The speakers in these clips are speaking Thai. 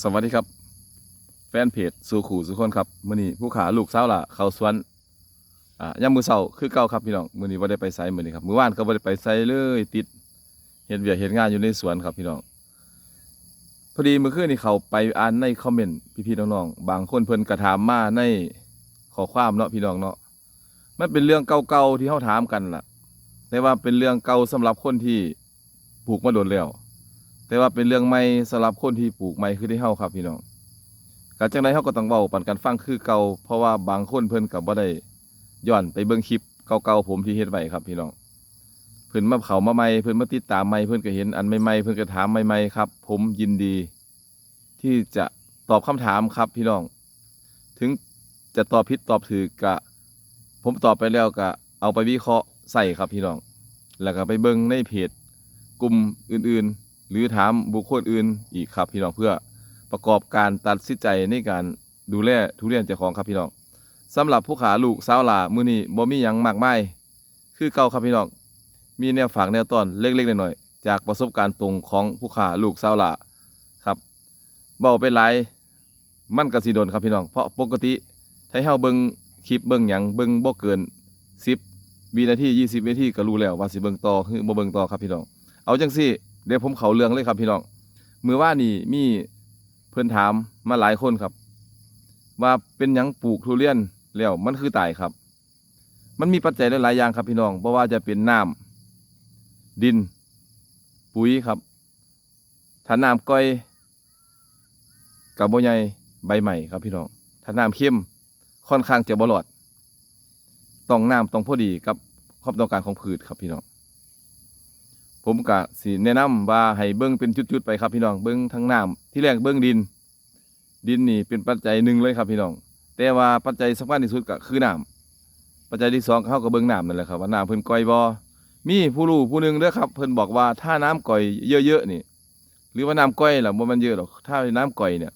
สวัสดีครับ แฟนเพจสู่ขู่สุคนครับมื้อนี้ผู้ขาลูกเสาล่ะเขาสวนอ่ายามมื้อเช้าคือเก่าครับพี่น้องมื้อนี้บ่ได้ไปไสมื้อนี้ครับมื้อวานก็บ่ได้ไปไสเลยติดเฮ็ดเวียเฮ็ดงานอยู่ในสวนครับพี่น้องพอดีเมื่อคืนนี้เขาไปอ่านในคอมเมนต์พี่ๆน้องๆบางคนเพิ่นก็ถามมาในขอความเนาะพี่น้องเนาะมันเป็นเรื่องเก่าๆที่เฮาถามกันล่ะ แต่ว่าเป็นเรื่องเก่าสำหรับคนที่ปลูกมาโดนแล้ว แต่ว่าเป็นเรื่องใหม่สำหรับคนที่ปลูกใหม่คือได้เฮาครับพี่น้องการจังไดเฮาก็ต้องเว้าปันกันฟังคือเก่าเพราะว่าบางคนเพิ่นก็บ่ได้ย้อนไปเบิ่งคลิปเก่าๆผมที่เฮ็ดไว้ครับพี่น้องเพิ่นมาเข้ามาใหม่เพิ่นมาติดตามใหม่เพิ่นก็เห็นอันใหม่ๆเพิ่นก็ถามใหม่ๆครับ ผมยินดี ที่จะตอบคำถามครับพี่น้อง ถึงจะตอบผิดตอบถูกกะ ผมตอบไปแล้วก็เอาไปวิเคราะห์ใส่ครับพี่น้อง แล้วก็ไปเบิ่งในเพจกลุ่มอื่นๆ หรือถามบุคคลอื่นอีกครับพี่น้องเพื่อประกอบการตัดสินใจในการดูแลทุเรียนเจ้าของครับพี่น้องสำหรับผู้ขาลูกสาวหลามื้อนี้บ่มีหยังมากมายคือเก่าครับพี่น้องมีแนวฝากแนวตอนเล็กๆน้อยๆจากประสบการณ์ตรงของผู้ขาลูกสาวหลาครับเบาไปหลายมันก็สิโดนครับพี่น้อง เพราะปกติถ้าเฮาเบิ่งคลิปเบิ่งหยังเบิ่งบ่เกิน 10วินาที20วินาทีก็รู้แล้วว่าสิเบิ่งต่อคือบ่เบิ่งต่อครับพี่น้อง เอาจังสิ เดี๋ยวผมเขาเรื่องเลยครับพี่น้องมือว่านี่มีเพื่อนถามมาหลายคนครับ ว่าเป็นยังปลูกทุเรียนแล้วมันคือตายครับ มันมีปัจจัยหลายๆอย่างครับพี่น้องเพราะว่าจะเป็นน้ำดิน ปุ๋ยครับถ้าน้ำก้อยกับโบใหญ่ใบใหม่ครับพี่น้องถ้าน้ำเข้มค่อนข้างจะบรอด ต้องน้ำต้องพอดีกับความต้องการของพืชครับพี่น้อง ผมก็สิแนะนำว่าให้เบิ้งเป็นจุดๆไปครับพี่น้องเบิ้งทั้งน้ำที่แรกเบิ้งดิน ดินนี่เป็นปัจจัยหนึ่งเลยครับพี่น้อง แต่ว่าปัจจัยสำคัญที่สุดก็คือน้ำปัจจัยที่สองเข้าก็เบิ้งน้ำนั่นแหละครับว่าน้ำเพิ่นก่อยบ่มีผู้รู้ผู้หนึงเด้อครับ เพิ่นบอกว่าถ้าน้ำก่อยเยอะๆนี่ หรือว่าน้ำก่อยล่ะบ่มันเยอะหรอกถ้าน้ำก่อยเนี่ย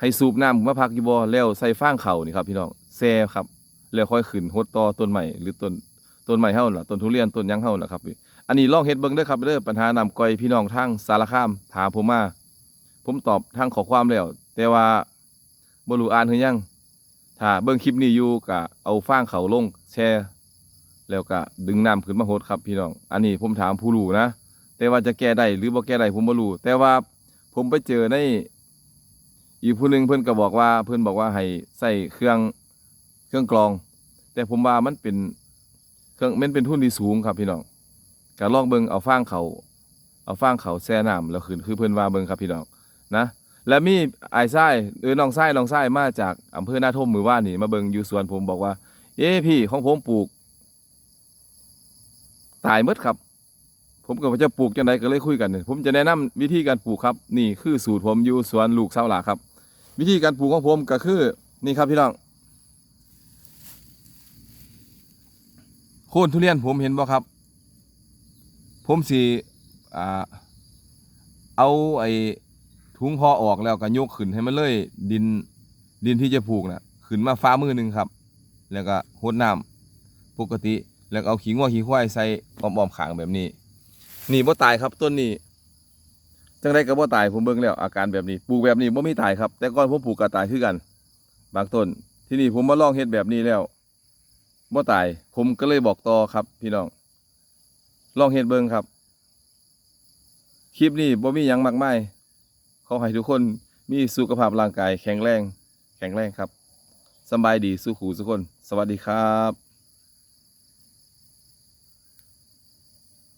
ให้สูบน้ำมาพักอยู่บ่แล้วใส่ฟางเขานี่ครับพี่น้องแซ่ครับ แล้วค่อยขึ้นหดต่อต้นใหม่หรือต้นต้นใหม่เฮาล่ะต้นทุเรียนต้นยังเฮาล่ะครับ อันนี้ลองเฮ็ดเบิ่งเด้อครับเด้อปัญหานำก้อยพี่น้องทางสารคามถามผมมา ผมตอบทางขอความแล้ว แต่ว่าบ่รู้อ่านหรือยัง ถ้าเบิ่งคลิปนี้อยู่ก็เอาฟางเขาลงแชร์ แล้วก็ดึงน้ำขึ้นมาโหดครับพี่น้อง อันนี้ผมถามผู้รู้นะ แต่ว่าจะแก้ได้หรือบ่แก้ได้ผมบ่รู้ แต่ว่าผมไปเจอในอีกผู้หนึงเพิ่นก็บอกว่าเพิ่นบอกว่าให้ใส่เครื่องเครื่องกรอง แต่ผมว่ามันเป็นเครื่องมันเป็นทุนที่สูงครับพี่น้อง ก็ลองเบิ่งเอาฟางเขาเอาฟางเขาแช่น้ำแล้วขึ้นคือเพิ่นว่าเบิ่งครับพี่น้องนะและมีไอ้ายไส้เออน้องไส้น้องไส้มาจากอำเภอหน้าท่มมือว่านี่มาเบิ่งอยู่สวนผมบอกว่า เอ้พี่ของผมปลูก ตายหมดครับ ผมก็จะปลูกจังไดก็เลยคุยกัน ผมจะแนะนำวิธีการปลูกครับ นี่คือสูตรผมอยู่สวนลูกสาวหลาครับ วิธีการปลูกของผมก็คือ นี่ครับพี่น้องโค่นทุเรียนผมเห็นบ่ครับ ผมสิอ่เอาไอ้ถุงห่อออกแล้วก็ยกขึ้นให้มันเลย ดินดินที่จะปลูกน่ะขึ้นมาฟ้ามือหนึ่งครับ แล้วก็หดน้ำปกติ แล้วเอาขี้งัวขี้ควายใส่อ้อมๆขางแบบนี้ นี่บ่ตายครับต้นนี้จังไดก็บ่ตายผมเบิ่งแล้วอาการแบบนี้ปลูกแบบนี้บ่มีตายครับ แต่ก่อนผมปลูกก็ตายคือกันบางต้นที่นี่ผมมาลองเฮ็ดแบบนี้แล้วบ่ตาย ผมก็เลยบอกต่อครับพี่น้อง ลองเห็ดเบิงครับ คลิปนี้บ่มีหยังมากมายขอให้ทุกคนมีสุขภาพร่างกายแข็งแรง แข็งแรงครับสบายดีสู้ขู่ทุกคน สวัสดีครับ